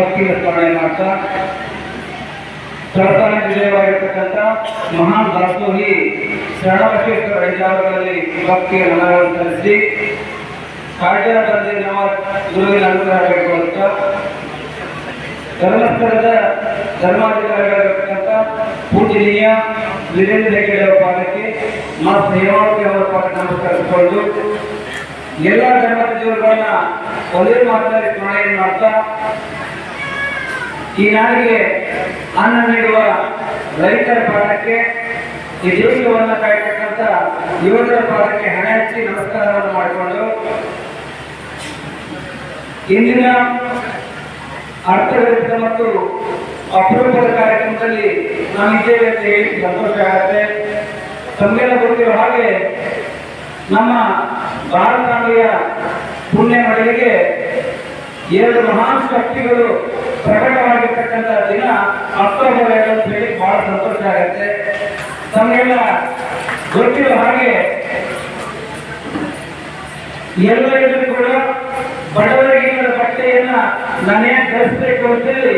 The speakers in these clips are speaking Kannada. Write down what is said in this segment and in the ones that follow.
ಭಕ್ತಿಯ ಸ್ಮರಣೆ ಮಾಡ್ತಾ ಸರ್ಕಾರ ವಿಜಯವಾಗಿರ್ತಕ್ಕಂಥ ಮಹಾನ್ ದಾಸೋಹಿ ಶರಣಬಸವೇಶ್ವರ ರೈತಾವರಲ್ಲಿ ಭಕ್ತಿಯ ಮನವನ್ನು ಸಲ್ಲಿಸಿ ಕಾಡ್ಯ ತಂದೆ ನಮ್ಮ ಗುರುವಿನ ಅನುಗ್ರಹ ಅಂತ. ಧರ್ಮಸ್ಥಳದ ಧರ್ಮಾಧಿಕಾರಿಗಳಾಗಿರ್ತಕ್ಕಂಥ ಪೂಜನೀಯ ವೀರೇಂದ್ರ ಹೆಗಡೆ ಅವರ ಪಾದಕ್ಕೆ ಮಾ. ಹೇಮಾವತಿ ಅವರ ಪಾದಕ್ಕೆ ನಮಸ್ಕರಿಸಿಕೊಂಡು ಎಲ್ಲ ಧರ್ಮದ ಜೀವಗಳನ್ನ ಒಂದೇ ಮಾತನಾಡಿ ಸ್ಮರಣೆಯನ್ನು ಮಾಡ್ತಾ ಈ ನಾಡಿಗೆ ಅನ್ನ ನೀಡುವ ರೈತರ ಪಾಠಕ್ಕೆ, ಈ ದೇಶವನ್ನು ಕಾಯ್ತಕ್ಕಂಥ ಯುವಕರ ಪಾಠಕ್ಕೆ ಹಣ ಹಚ್ಚಿ ನಮಸ್ಕಾರವನ್ನು ಮಾಡಿಕೊಂಡು ಇಂದಿನ ಅರ್ಥವಿರುತ್ತ ಮತ್ತು ಅಪರೂಪದ ಕಾರ್ಯಕ್ರಮದಲ್ಲಿ ನಾವಿದ್ದೇವೆ ಅಂತ ಹೇಳಿ ಸಂತೋಷ ಆಗುತ್ತೆ. ತಮಗೆಲ್ಲ ಗೊತ್ತಿರೋ ಹಾಗೆ ನಮ್ಮ ಭಾರತಾಂಬೆಯ ಪುಣ್ಯ ಮಡಿಲಿಗೆ ಎರಡು ಮಹಾನ್ ಶಕ್ತಿಗಳು ಪ್ರಕಟವಾಗಿರ್ತಕ್ಕಂಥ ದಿನ ಅಕ್ಟೋಬರ್ ಎರಡು ಅಂತ ಹೇಳಿ ಬಹಳ ಸಂತೋಷ ಆಗುತ್ತೆ. ತಮಗೆಲ್ಲ ಗೊತ್ತಿರೋ ಹಾಗೆ ಎಲ್ಲರಿಗೂ ಕೂಡ ಬಡವರಿಗಿನ ಬಟ್ಟೆಯನ್ನ ನಾನೇ ಧರಿಸಬೇಕು ಅಂತೇಳಿ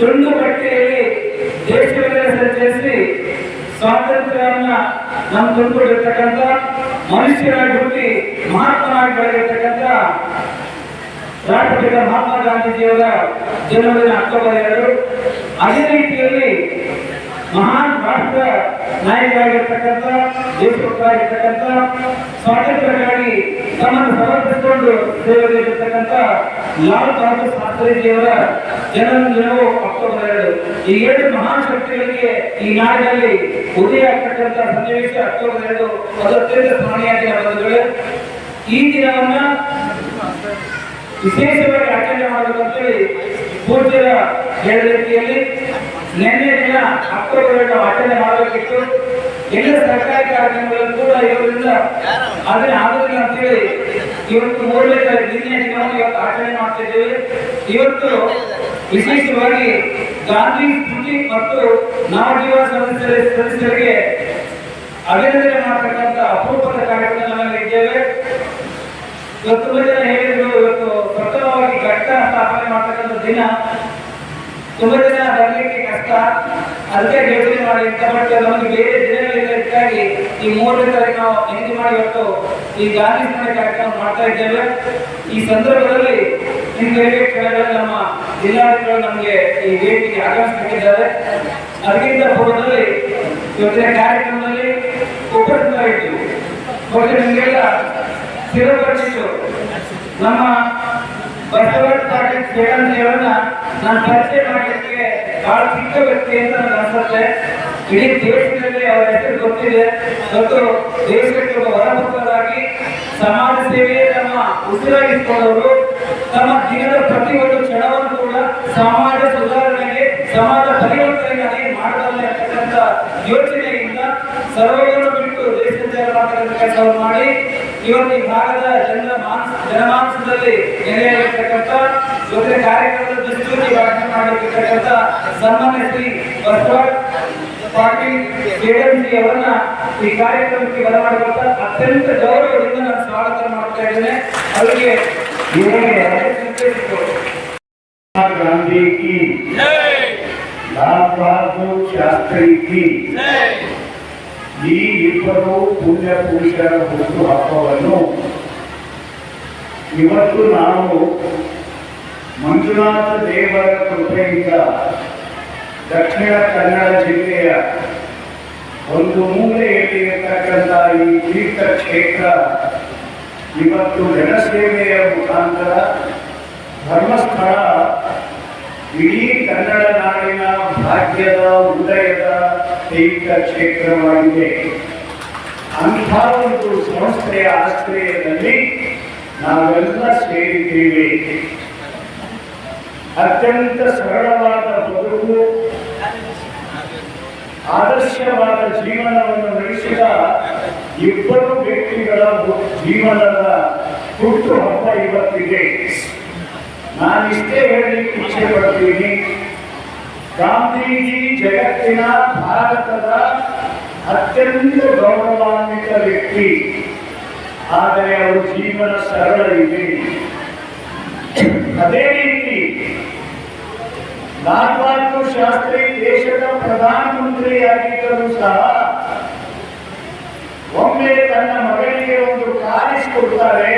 ತುಂಡು ಬಟ್ಟೆಯಲ್ಲಿ ದೇಶವನ್ನೇ ಸಂಚರಿಸಿ ಸ್ವಾತಂತ್ರ್ಯವನ್ನ ನಮ್ಮ ತುಂಬಿರ್ತಕ್ಕಂಥ ಮನುಷ್ಯರಾಗಿ ಹುಟ್ಟಿ ಮಹಾತ್ಮನಾಗಿ ಬೆಳೆದಿರ್ತಕ್ಕಂಥ ರಾಷ್ಟ್ರಪಿತ ಮಹಾತ್ಮ ಗಾಂಧೀಜಿಯವರ ಜನ್ಮದಿನ ಅಕ್ಟೋಬರ್ ಎರಡು. ಅದೇ ರೀತಿಯಲ್ಲಿ ಮಹಾನ್ ರಾಷ್ಟ್ರ ನಾಯಕರಾಗಿರ್ತಕ್ಕಂಥ ದೇಶಭಕ್ತರಾಗಿರ್ತಕ್ಕಂಥ ಸ್ವಾತಂತ್ರ್ಯಕ್ಕಾಗಿ ತಮ್ಮನ್ನು ಸಮರ್ಪಿಸಿಕೊಂಡು ಸೇವೆಯಲ್ಲಿರ್ತಕ್ಕಂಥ ಲಾಲ್ ಬಹದ್ದೂರ್ ಶಾಸ್ತ್ರಿಜಿಯವರ ಜನ್ಮದಿನವು ಅಕ್ಟೋಬರ್ ಎರಡು. ಈ ಎರಡು ಮಹಾನ್ ಶಕ್ತಿಗಳಿಗೆ ಈ ನಾಡಿನಲ್ಲಿ ಉದಯ ಆಗ್ತಕ್ಕಂಥ ಸನ್ನಿವೇಶ ಅಕ್ಟೋಬರ್ ಎರಡು. ಅದು ಅತ್ಯಂತ ಸ್ಮರಣೀಯ ಈ ದಿನವನ್ನ ವಿಶೇಷವಾಗಿ ಆಚರಣೆ ಮಾಡಬೇಕಂತೇಳಿ ಪೂಜ್ಯರ ಹೇಳಿದ ರೀತಿಯಲ್ಲಿ ನಿನ್ನೆ ದಿನ ಅಕ್ಟೋಬರ್ ಆಚರಣೆ ಮಾಡಬೇಕಿತ್ತು. ಎಲ್ಲ ಸರ್ಕಾರಿ ಕಾರ್ಯಕ್ರಮಗಳನ್ನು ಕೂಡ ಇವರಿಂದ ಅದನ್ನ ಆಗೋದಿಲ್ಲ ಅಂತೇಳಿ ಇವತ್ತು ಮೂರನೇ ನಿನ್ನೆ ದಿನವನ್ನು ಇವತ್ತು ಆಚರಣೆ ಮಾಡ್ತಿದ್ದೇವೆ. ಇವತ್ತು ವಿಶೇಷವಾಗಿ ಗಾಂಧಿ ಸ್ಮೃತಿ ಮತ್ತು ನವಜೀವ ಸದಸ್ಯರ ಸದಸ್ಯರಿಗೆ ಅಭಿನಂದನೆ ಮಾಡತಕ್ಕಂಥ ಅಪರೂಪದ ಕಾರ್ಯಕ್ರಮದಲ್ಲಿ ಇದ್ದೇವೆ ಇವತ್ತು ತುಂಬ ಜನ ಹೇಳಿದ್ರು ಇವತ್ತು ಪ್ರಥಮವಾಗಿ ಘಟ್ಟ ಸ್ಥಾಪನೆ ಮಾಡ್ತಕ್ಕಂಥ ದಿನ ತುಂಬ ಜನ ಬರ್ಲಿಕ್ಕೆ ಕಷ್ಟ ಅದಕ್ಕೆ ಯೋಚನೆ ಮಾಡಿ ಅಂತ ಬಟ್ ನಮಗೆ ಬೇರೆ ದಿನಗಳಿಗಾಗಿ ಈ ಮೂರನೇ ತಾರೀಕು ನಾವು ಎನಿಕೆ ಮಾಡಿ ಇವತ್ತು ಈ ಗಾಂಧಿ ಸ್ಮರಣೆ ಕಾರ್ಯಕ್ರಮ ಮಾಡ್ತಾ ಇದ್ದೇವೆ. ಈ ಸಂದರ್ಭದಲ್ಲಿ ನಿಮ್ಗೆ ಕೆಳಗಡೆ ನಮ್ಮ ಜಿಲ್ಲಾಧಿಕಾರಿಗಳು ನಮಗೆ ಈ ವೇದಿಕೆಗೆ ಆಗಮಿಸಿದ್ದಾರೆ ಅದಕ್ಕಿಂತ ಪೂರ್ವದಲ್ಲಿ ಇವತ್ತಿನ ಕಾರ್ಯಕ್ರಮದಲ್ಲಿ ಉಪಸ್ಥಿತರಾಗಿದ್ದು ಮತ್ತೆ ನಿಮಗೆಲ್ಲ ಸ್ಥಿರಪಡಿಸಿತು ನಮ್ಮ ಬಸವರಾಜ ಪಾಟೀಲ್ ಸೇರಂತಿಯವರನ್ನ ನಾನು ಪರಿಚಯ ಮಾಡಲಿಕ್ಕೆ ಬಹಳ ಚಿಕ್ಕ ವ್ಯಕ್ತಿ ಅಂತ ನನಗೆ ಅನ್ಸುತ್ತೆ ಇಡೀ ದೇಶದಲ್ಲಿ ಅವರ ಹೆಸರು ಗೊತ್ತಿದೆ. ಮತ್ತು ದೇಶಕ್ಕೆ ಹೊರಭಕ್ತರಾಗಿ ಸಮಾಜ ಸೇವೆಯೇ ತಮ್ಮ ಉಸಿರಾಗಿಸಿಕೊಂಡವರು ತಮ್ಮ ಜೀವನದ ಒಂದು ಕ್ಷಣವನ್ನು ಕೂಡ ಸಮಾಜ ಸುಧಾರಣೆಗೆ, ಸಮಾಜ ಪರಿವರ್ತನೆಗಾಗಿ ಮಾಡಬಲ್ಲ ಅಂತಕ್ಕಂಥ ಯೋಚನೆಯಿಂದ ಸರ್ವವನ್ನು ಬಿಟ್ಟು ದೇಶದ ಕೆಲಸವನ್ನು ಮಾಡಿ, ಇವತ್ತು ಈ ಭಾಗದ ಜನರ ಮಾನಸ, ಜನಮಾನಸದಲ್ಲಿ ನೆಲೆಯಾಗಿರ್ತಕ್ಕಂಥ ಜೊತೆ ಕಾರ್ಯಕ್ರಮದ ದೃಷ್ಟಿಯಲ್ಲಿ ವ್ಯಾಖ್ಯಾನ ಮಾಡಿರ್ತಕ್ಕಂಥ ಸನ್ಮಾನ್ಯ ಶ್ರೀ ಬಸವರಾಜ್ ಪಾಟೀಲ್ ಕೆಎಂಸಿ ಅವರನ್ನ ಈ ಕಾರ್ಯಕ್ರಮಕ್ಕೆ ಬರಮಾಡುವಂತ ಅತ್ಯಂತ ಗೌರವದಿಂದ ನಾನು ಸ್ವಾಗತ ಮಾಡ್ತಾ ಇದ್ದೇನೆ ಅವರಿಗೆ ಗಾಂಧಿ ಕಿ. ಲಾಲ್ ಬಹದ್ದೂರ್ ಶಾಸ್ತ್ರಿ ಕಿ ಈ ಇಬ್ಬರು ಪುಣ್ಯ ಪುರುಷರ ಹುಟ್ಟು ಹಬ್ಬವನ್ನು ಇವತ್ತು ನಾವು ಮಂಜುನಾಥ ದೇವರ ಕೃಪೆಯಿಂದ ದಕ್ಷಿಣ ಕನ್ನಡ ಜಿಲ್ಲೆಯ ಒಂದು ಮೂಲೆಯಲ್ಲಿ ಇರತಕ್ಕಂಥ ಈ ತೀರ್ಥ ಕ್ಷೇತ್ರ ಇವತ್ತು ಜನಸೇವೆಯ ಮುಖಾಂತರ ಧರ್ಮಸ್ಥಳ, ಇಡೀ ಕನ್ನಡ ನಾಡಿನ ಭಾಗ್ಯದ ಉದಯದ ತೀರ್ಥ ಕ್ಷೇತ್ರವಾಗಿದೆ ಅಂಥ ಒಂದು ಸಂಸ್ಥೆಯ ಆಶ್ರಯದಲ್ಲಿ ನಾವೆಲ್ಲ ಸೇರಿದ್ದೇವೆ. ಅತ್ಯಂತ ಸರಳವಾದ ಬದುಕು, ಆದರ್ಶವಾದ ಜೀವನವನ್ನು ನಡೆಸಿದ ಇಬ್ಬರು ವ್ಯಕ್ತಿಗಳ ಜೀವನದ ಹುಟ್ಟು ಹಬ್ಬ ಇವತ್ತಿದೆ. ನಾನಿಷ್ಟೇ ಹೇಳಿ ಇಚ್ಛೆ ಪಡ್ತೀನಿ ಗಾಂಧೀಜಿ ಜಗತ್ತಿನ ಭಾರತದ ಅತ್ಯಂತ ಗೌರವಾನ್ವಿತ ವ್ಯಕ್ತಿ. ಆದರೆ ಅವರು ಜೀವನ ಸರಳ ಇದೆ. ಅದೇ ರೀತಿ ಲಾಲ್ ಬಹದ್ದೂರ್ ಶಾಸ್ತ್ರಿ ದೇಶದ ಪ್ರಧಾನಮಂತ್ರಿಯಾಗಿದ್ದರೂ ಸಹ ಒಮ್ಮೆ ತನ್ನ ಮಗನಿಗೆ ಒಂದು ಕಾರಿಸಿಕೊಡ್ತಾರೆ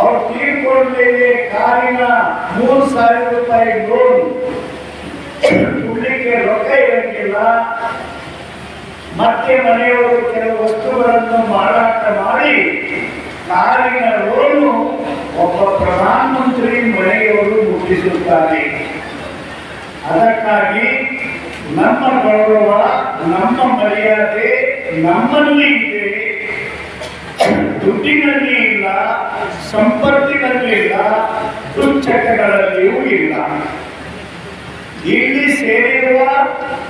ಅವ್ರು ತೀರ್ಕೊಂಡ್ಮೇಲೆ ಕಾರಿನ ಮೂರು ಸಾವಿರ ರೂಪಾಯಿ ಲೋನ್ ಕೊಡ್ಲಿಕ್ಕೆ ರೊಕ್ಕ ಇರಂಗಿಲ್ಲ. ಮತ್ತೆ ಮನೆಯವರು ಕೆಲವು ವಸ್ತುಗಳನ್ನು ಮಾರಾಟ ಮಾಡಿ ಕಾರಿನ ಲೋನು ಒಬ್ಬ ಪ್ರಧಾನಮಂತ್ರಿ ಮನೆಯವರು ಮುಟ್ಟಿಸುತ್ತಾರೆ. ಅದಕ್ಕಾಗಿ ನಮ್ಮ ಗೌರವ, ನಮ್ಮ ಮರ್ಯಾದೆ, ನಮ್ಮಲ್ಲಿ ಇದೆ. ದುಡ್ಡಿನಲ್ಲಿ ಇಲ್ಲ, ಸಂಪತ್ತಿನಲ್ಲಿ ಇಲ್ಲ, ದುಶ್ಚಟಗಳಲ್ಲಿಯೂ ಇಲ್ಲ. ಇಲ್ಲಿ ಸೇರಿರುವ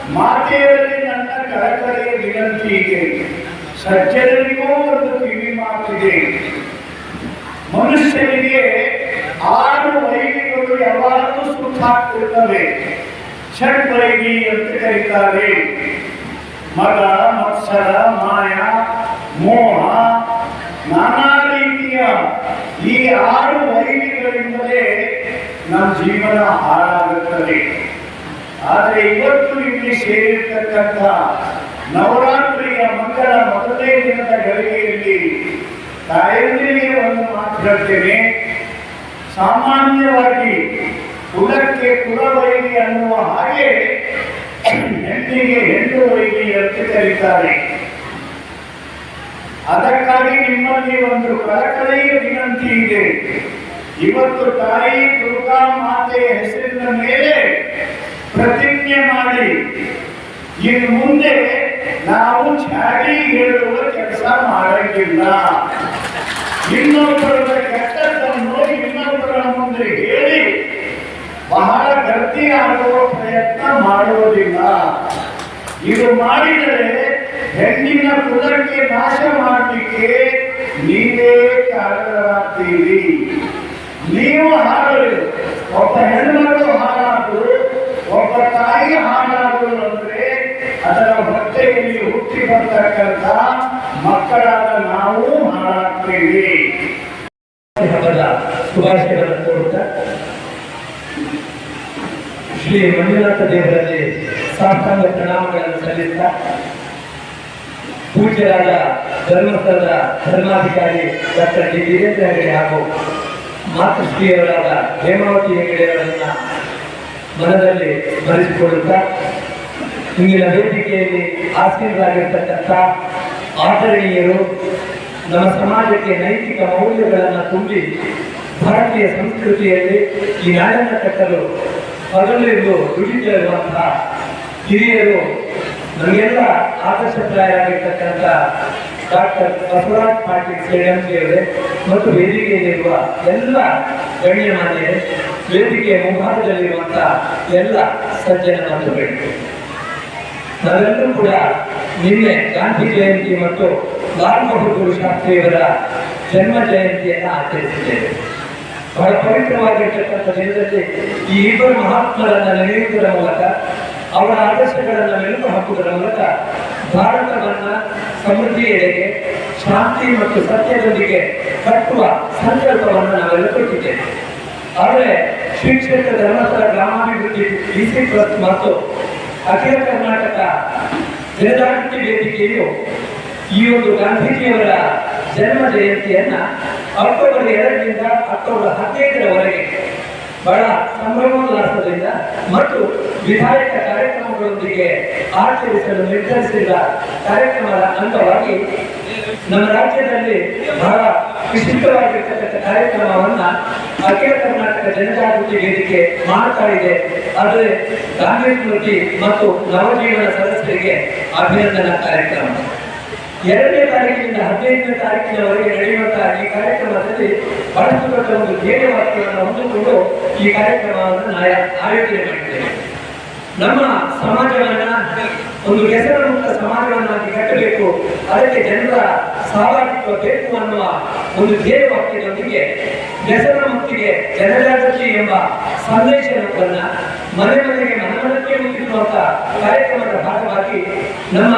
ಮಾತೆಯಲ್ಲಿ ನನ್ನ ಕಳಕಳಿಯ ವಿನಂತಿ ಇದೆ. ಸಜ್ಜನರಿಗೂ ಒಂದು ಕಿವಿ ಮಾತಿದೆ. ಮನುಷ್ಯನಿಗೆ ಆರು ವೈದ್ಯಗಳು ಯಾವಾಗಲೂ ಸುಖ ಸುತ್ತಾಗ್ತಿರ್ತವೆ ವೈರಿ ಅಂತ ಕರೀತಾರೆ? ಮಗ, ಮತ್ಸರ, ಮಾಯ, ಮೋಹ, ನಾನಾ ರೀತಿಯ ಈ ಆರು ವೈರಿಗಳಿಂದಲೇ ನಮ್ಮ ಜೀವನ ಹಾಳಾಗುತ್ತದೆ. ಆದರೆ ಇವತ್ತು ಇಲ್ಲಿ ಸೇರಿರ್ತಕ್ಕಂಥ ನವರಾತ್ರಿಯ ಮಕ್ಕಳ ಮೊದಲನೇ ದಿನದ ಗಳಿಗೆಯಲ್ಲಿ ತಾಯಂದಿರಿಗೆ ಒಂದು ಮಾತು ಸಾಮಾನ್ಯವಾಗಿ ಕುಲಕ್ಕೆ ಕುಲವೈರಿ ಅನ್ನುವ ಹಾಗೆ ಹೆಣ್ಣಿಗೆ ಹೆಣ್ಣು ವೈರಿ ಅಂತ ಕರೀತಾರೆ. ಅದಕ್ಕಾಗಿ ನಿಮ್ಮಲ್ಲಿ ಒಂದು ಕಳಕಳೆಯ ವಿನಂತಿ ಇದೆ. ಇವತ್ತು ತಾಯಿ ದುರ್ಗಾ ಮಾತೆಯ ಹೆಸರಿನ ಮೇಲೆ ಪ್ರತಿಜ್ಞೆ ಮಾಡಿ. ಇನ್ನು ಮುಂದೆ ನಾವು ಚಾಡಿ ಹೇಳುವ ಕೆಲಸ ಮಾಡಂಗಿಲ್ಲ. ಇನ್ನೊಬ್ಬರ ಕೆಟ್ಟದ್ದನ್ನು, ಇನ್ನೊಬ್ಬರ ಮುಂದೆ ಬಹಳ ಗಟ್ಟಿ ಪ್ರಯತ್ನ ಮಾಡುವುದಿಲ್ಲ. ಇದು ಮಾಡಿದರೆ ಹೆಣ್ಣಿನ ಕುಲಕ್ಕೆ ನಾಶ ಮಾಡಲಿಕ್ಕೆ ನೀವೇ ಕಾರಣರಾಗ್ತೀರಿ. ನೀವು ಹಾಡಲು. ಒಬ್ಬ ಹೆಣ್ಮಗಳು ಹಾಡಾದ್ರು ಒಬ್ಬ ತಾಯಿ ಹಾಡಾದ್ರು ಅಂದ್ರೆ ಅದರ ಹೊಟ್ಟೆಯಲ್ಲಿ ಹುಟ್ಟಿ ಬರ್ತಕ್ಕಂಥ ಮಕ್ಕಳಾದ ನಾವು ಹಾಡಾಗ್ತೀವಿ ಶ್ರೀ ಮಂಜುನಾಥ ದೇವರಲ್ಲಿ ಸಾಷ್ಟಾಂಗ ಪ್ರಣಾಮಗಳನ್ನು ಸಲ್ಲಿಸ್ತಾ ಪೂಜ್ಯರಾದ ಧರ್ಮಸ್ಥಳದ ಧರ್ಮಾಧಿಕಾರಿ ಡಾಕ್ಟರ್ ಡಿ ವೀರೇಂದ್ರ ಹೆಗಡೆ ಹಾಗೂ ಮಾತೃಶ್ರೀಯವರಾದ ಹೇಮಾವತಿ ಹೆಗಡೆಯವರನ್ನ ಮನದಲ್ಲಿ ಸ್ಮರಿಸಿಕೊಳ್ಳುತ್ತಾ ಇಂದಿನ ವೇದಿಕೆಯಲ್ಲಿ ಆಸೀನರಾಗಿರ್ತಕ್ಕಂಥ ಆಚರಣೀಯರು ನಮ್ಮ ಸಮಾಜಕ್ಕೆ ನೈತಿಕ ಮೌಲ್ಯಗಳನ್ನು ತುಂಬಿ ಭಾರತೀಯ ಸಂಸ್ಕೃತಿಯಲ್ಲಿ ಈ ನಾಡನ್ನು ಕಟ್ಟಲು ಹಗಲಿರುಳು ದುಡಿತಿರುವಂತಹ ಹಿರಿಯರು, ನಮಗೆಲ್ಲ ಆದರ್ಶಪ್ರಾಯರಾಗಿರ್ತಕ್ಕಂಥ ಡಾಕ್ಟರ್ ಬಸವರಾಜ್ ಪಾಟೀಲ್ ಸೇರಿದಂತೆ ಮತ್ತು ವೇದಿಕೆಯಲ್ಲಿರುವ ಎಲ್ಲ ಗಣ್ಯಮಾನ್ಯರೇ ವೇದಿಕೆಯ ಮುಂಭಾಗದಲ್ಲಿರುವಂಥ ಎಲ್ಲ ಸಜ್ಜನ ಬಂಧುಗಳು, ನಾವೆಲ್ಲರೂ ಕೂಡ ನಿನ್ನೆ ಗಾಂಧಿ ಜಯಂತಿ ಮತ್ತು ಲಾಲ್ ಬಹದ್ದೂರ್ ಶಾಸ್ತ್ರಿಯವರ ಜನ್ಮ ಜಯಂತಿಯನ್ನು ಆಚರಿಸಿದ್ದೇವೆ. ಬಹಳ ಪವಿತ್ರವಾಗಿರ್ತಕ್ಕಂಥ ದಿನದಲ್ಲಿ ಈ ಇಬ್ಬರು ಮಹಾತ್ಮರನ್ನು ನೆನೆಯುವುದರ ಮೂಲಕ ಅವರ ಆದರ್ಶಗಳನ್ನು ಮೆಲುಕು ಹಾಕುವುದರ ಮೂಲಕ ಭಾರತವನ್ನು ಸಮೃದ್ಧಿಯೆಡೆಗೆ, ಶಾಂತಿ ಮತ್ತು ಸತ್ಯದೊಂದಿಗೆ ಕಟ್ಟುವ ಸಂಕಲ್ಪವನ್ನು ನಾವೆಲ್ಲ ಕೊಟ್ಟಿದ್ದೇವೆ. ಆದರೆ ಶ್ರೀ ಕ್ಷೇತ್ರ ಧರ್ಮಸ್ಥಳ ಗ್ರಾಮಾಭಿವೃದ್ಧಿ ಡಿಸಿ ಟ್ರಸ್ಟ್ ಮತ್ತು ಅಖಿಲ ಕರ್ನಾಟಕ ಜನಜಾಗೃತಿ ವೇದಿಕೆಯು ಈ ಒಂದು ಗಾಂಧೀಜಿಯವರ ಜನ್ಮ ಜಯಂತಿಯನ್ನ ಅಕ್ಟೋಬರ್ ಎರಡರಿಂದ ಅಕ್ಟೋಬರ್ ಹದಿನೈದರವರೆಗೆ ಬಹಳ ಸಂಭ್ರಮೋಲ್ಲಾಸದಿಂದ ಮತ್ತು ವಿಧಾಯಕ ಕಾರ್ಯಕ್ರಮಗಳೊಂದಿಗೆ ಆಚರಿಸಲು ನಿರ್ಧರಿಸಿದ ಕಾರ್ಯಕ್ರಮದ ಅಂಗವಾಗಿ ನಮ್ಮ ರಾಜ್ಯದಲ್ಲಿ ಬಹಳ ವಿಶಿಷ್ಟವಾಗಿರ್ತಕ್ಕಂಥ ಕಾರ್ಯಕ್ರಮವನ್ನ ಅಖಿಲ ಕರ್ನಾಟಕ ಜನಜಾಗೃತಿ ವೇದಿಕೆ ಮಾಡ್ತಾ ಇದೆ. ಆದರೆ ಸ್ಮೃತಿ ಮತ್ತು ನವಜೀವನ ಸದಸ್ಯರಿಗೆ ಅಭಿನಂದನಾ ಕಾರ್ಯಕ್ರಮ. ಎರಡನೇ ತಾರೀಕಿನಿಂದ ಹದಿನೈದನೇ ತಾರೀಕಿನವರೆಗೆ ನಡೆಯುವಂತಹ ಈ ಕಾರ್ಯಕ್ರಮದಲ್ಲಿ ಬಳಸಿಕೊಂಡ ಒಂದು ಧ್ಯೇಯ ವಾಕ್ಯವನ್ನು ಹೊಂದಿಕೊಂಡು ಈ ಕಾರ್ಯಕ್ರಮವನ್ನು ಆಯೋಜನೆ ಮಾಡಿದ್ದೇವೆ. ನಮ್ಮ ಸಮಾಜವನ್ನ ಒಂದು ಹೆಸರು ಮುಕ್ತ ಸಮಾಜವನ್ನಾಗಿ ಕಟ್ಟಬೇಕು. ಅದಕ್ಕೆ ಜನರ ಸಹಭಾಗಿತ್ವ ಬೇಕು ಅನ್ನುವ ಒಂದು ಧ್ಯೇಯ ವಾಕ್ಯದೊಂದಿಗೆ ಹೆಸರ ಮುಕ್ತಿಗೆ ಜನಜಾಗೃತಿ ಎಂಬ ಸಂದೇಶವನ್ನ ಮನೆ ಮನೆಗೆ ಮನಮನಕ್ಕೆ ಮುಟ್ಟಿಸುವಂತ ಕಾರ್ಯಕ್ರಮದ ಭಾಗವಾಗಿ ನಮ್ಮ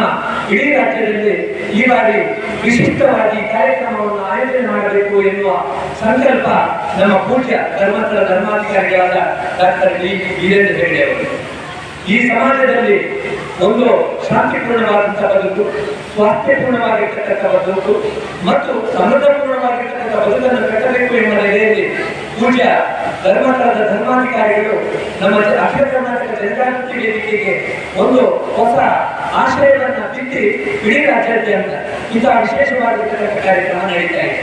ಇಡೀ ರಾಜ್ಯದಲ್ಲಿ ಈ ಬಾರಿ ವಿಶಿಷ್ಟವಾಗಿ ಕಾರ್ಯಕ್ರಮವನ್ನು ಆಯೋಜನೆ ಮಾಡಬೇಕು ಎನ್ನುವ ಸಂಕಲ್ಪ ನಮ್ಮ ಪೂಜ್ಯ ಧರ್ಮಸ್ಥಳ ಧರ್ಮಾಧಿಕಾರಿಗಳಾದ ಡಾಕ್ಟರ್ ಡಿ ವೀರೇಂದ್ರ ಹೇಳಿ ಅವರು. ಈ ಸಮಾಜದಲ್ಲಿ ಒಂದು ಶಾಂತಿಪೂರ್ಣವಾದಂತಹ ಬದುಕು ಸ್ವಾಸ್ಥ್ಯಪೂರ್ಣವಾಗಿರ್ತಕ್ಕಂಥ ಬದುಕು ಮತ್ತು ಸಮೃದ್ಧಪೂರ್ಣವಾಗಿರ್ತಕ್ಕಂಥ ಬದುಕನ್ನು ಕಟ್ಟಬೇಕು ಎಂಬ ನೆಲೆಯಲ್ಲಿ ಪೂಜ್ಯ ಧರ್ಮಸ್ಥಳದ ಧರ್ಮಾಧಿಕಾರಿಗಳು ನಮ್ಮ ಅಖಿಲ ಕರ್ನಾಟಕ ಜನಜಾಗೃತಿ ವೇದಿಕೆಗೆ ಒಂದು ಹೊಸ ಆಶ್ರಯಗಳನ್ನು ಬಿತ್ತಿ ಇಡೀ ರಾಜ್ಯಾದ್ಯಂತ ಇಂತಹ ವಿಶೇಷವಾಗಿರ್ತಕ್ಕಂಥ ಕಾರ್ಯಕ್ರಮ ನಡೀತಾ ಇದೆ.